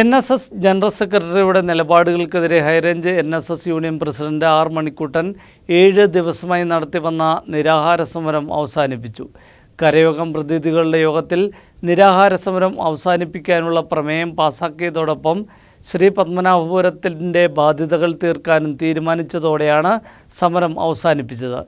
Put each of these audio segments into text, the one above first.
N S S general സെക്രട്ടറിയുടെ നിലപാടുകൾക്കെതിരെ high range N S S union president R Manikuttan ഏഴ് ദിവസമായി നടത്തിവന്ന നിരാഹാര സമരം അവസാനിപ്പിച്ചു. കരയോഗം പ്രതിനിധികളുടെ യോഗത്തിൽ നിരാഹാര സമരം അവസാനിപ്പിക്കാനുള്ള പ്രമേയം പാസാക്കിയതോടൊപ്പം ശ്രീ പത്മനാഭപുരത്തിന്റെ ബാധ്യതകൾ തീർക്കാനും തീരുമാനിച്ചതോടെയാണ് സമരം അവസാനിപ്പിച്ചത്.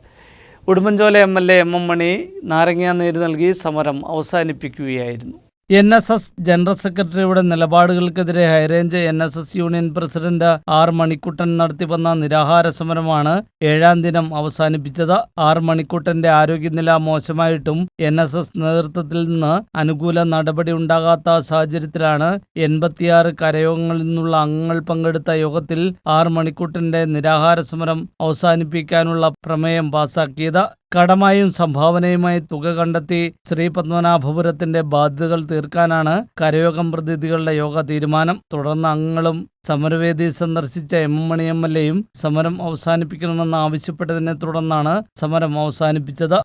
Udumbanchola M L A M M Mani നാരങ്ങാനീര് നൽകി സമരം അവസാനിപ്പിക്കുകയായിരുന്നു. എൻ എസ് എസ് ജനറൽ സെക്രട്ടറിയുടെ നിലപാടുകൾക്കെതിരെ high range N S S union president R Manikuttan നടത്തിവന്ന നിരാഹാര സമരമാണ് ഏഴാം ദിനം അവസാനിപ്പിച്ചത്. ആർ മണിക്കുട്ടന്റെ ആരോഗ്യനില മോശമായിട്ടും എൻ എസ് എസ് നേതൃത്വത്തിൽ നിന്ന് അനുകൂല നടപടി ഉണ്ടാകാത്ത സാഹചര്യത്തിലാണ് എൺപത്തിയാറ് കരയോഗങ്ങളിൽ നിന്നുള്ള അംഗങ്ങൾ പങ്കെടുത്ത യോഗത്തിൽ ആർ മണിക്കുട്ടന്റെ നിരാഹാര സമരം അവസാനിപ്പിക്കാനുള്ള പ്രമേയം പാസാക്കിയത്. കടമായും സംഭാവനയുമായി തുക കണ്ടെത്തി ശ്രീ പത്മനാഭപുരത്തിന്റെ ബാധ്യതകൾ തീർക്കാനാണ് കരയോഗം പ്രതിനിധികളുടെ യോഗ തീരുമാനം. തുടർന്ന് അംഗങ്ങളും സമരവേദി സന്ദർശിച്ച M M Mani M L എയും സമരം അവസാനിപ്പിക്കണമെന്ന് ആവശ്യപ്പെട്ടതിനെ തുടർന്നാണ് സമരം അവസാനിപ്പിച്ചത്.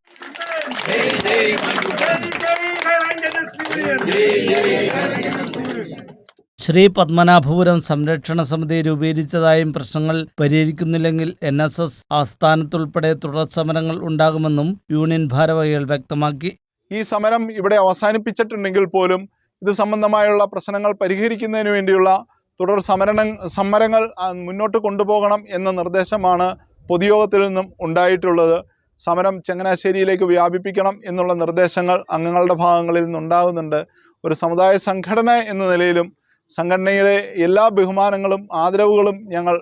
ശ്രീ പത്മനാഭപുരം സംരക്ഷണ സമിതി രൂപീകരിച്ചതായും പ്രശ്നങ്ങൾ പരിഹരിക്കുന്നില്ലെങ്കിൽ എൻ എസ് എസ് ആസ്ഥാനത്തുൾപ്പെടെ തുടർ സമരങ്ങൾ ഉണ്ടാകുമെന്നും യൂണിയൻ ഭാരവാഹികൾ വ്യക്തമാക്കി. ഈ സമരം ഇവിടെ അവസാനിപ്പിച്ചിട്ടുണ്ടെങ്കിൽ പോലും ഇത് സംബന്ധമായുള്ള പ്രശ്നങ്ങൾ പരിഹരിക്കുന്നതിന് വേണ്ടിയുള്ള തുടർ സമരണ സമരങ്ങൾ മുന്നോട്ട് കൊണ്ടുപോകണം എന്ന നിർദ്ദേശമാണ് പൊതുയോഗത്തിൽ നിന്നും ഉണ്ടായിട്ടുള്ളത്. സമരം ചങ്ങനാശ്ശേരിയിലേക്ക് വ്യാപിപ്പിക്കണം എന്നുള്ള നിർദ്ദേശങ്ങൾ അംഗങ്ങളുടെ ഭാഗങ്ങളിൽ നിന്നുണ്ടാകുന്നുണ്ട്. ഒരു സമുദായ സംഘടന എന്ന നിലയിലും സംഘടനയുടെ എല്ലാ ബഹുമാനങ്ങളും ആദരവുകളും ഞങ്ങൾ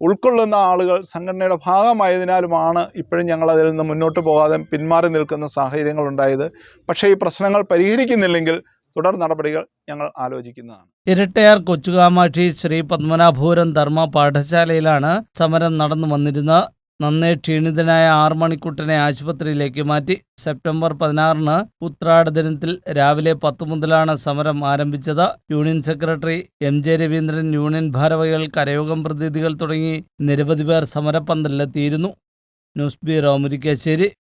ഉൾക്കൊള്ളുന്ന ആളുകൾ സംഘടനയുടെ ഭാഗമായതിനാലുമാണ് ഇപ്പോഴും ഞങ്ങൾ അതിൽ നിന്ന് മുന്നോട്ട് പോകാതെ പിന്മാറി നിൽക്കുന്ന സാഹചര്യങ്ങൾ ഉണ്ടായത്. പക്ഷേ ഈ പ്രശ്നങ്ങൾ പരിഹരിക്കുന്നില്ലെങ്കിൽ തുടർ നടപടികൾ ഞങ്ങൾ ആലോചിക്കുന്നതാണ്. ഇരട്ടയാർ കൊച്ചുകാമാക്ഷി ശ്രീ പത്മനാഭപുരം ധർമ്മ പാഠശാലയിലാണ് സമരം നടന്നു വന്നിരുന്നത്. നന്നേ ക്ഷീണിതനായ ആറ് മണിക്കുട്ടനെ ആശുപത്രിയിലേക്ക് മാറ്റി. സെപ്റ്റംബർ പതിനാറിന് ഉത്രാട ദിനത്തിൽ രാവിലെ പത്ത് മുതലാണ് സമരം ആരംഭിച്ചത്. Union secretary M J Raveendran union ഭാരവാഹികൾ കരയോഗം പ്രതിനിധികൾ തുടങ്ങി നിരവധി പേർ സമരപ്പന്തലിലെത്തിയിരുന്നു. News bureau Murickassery.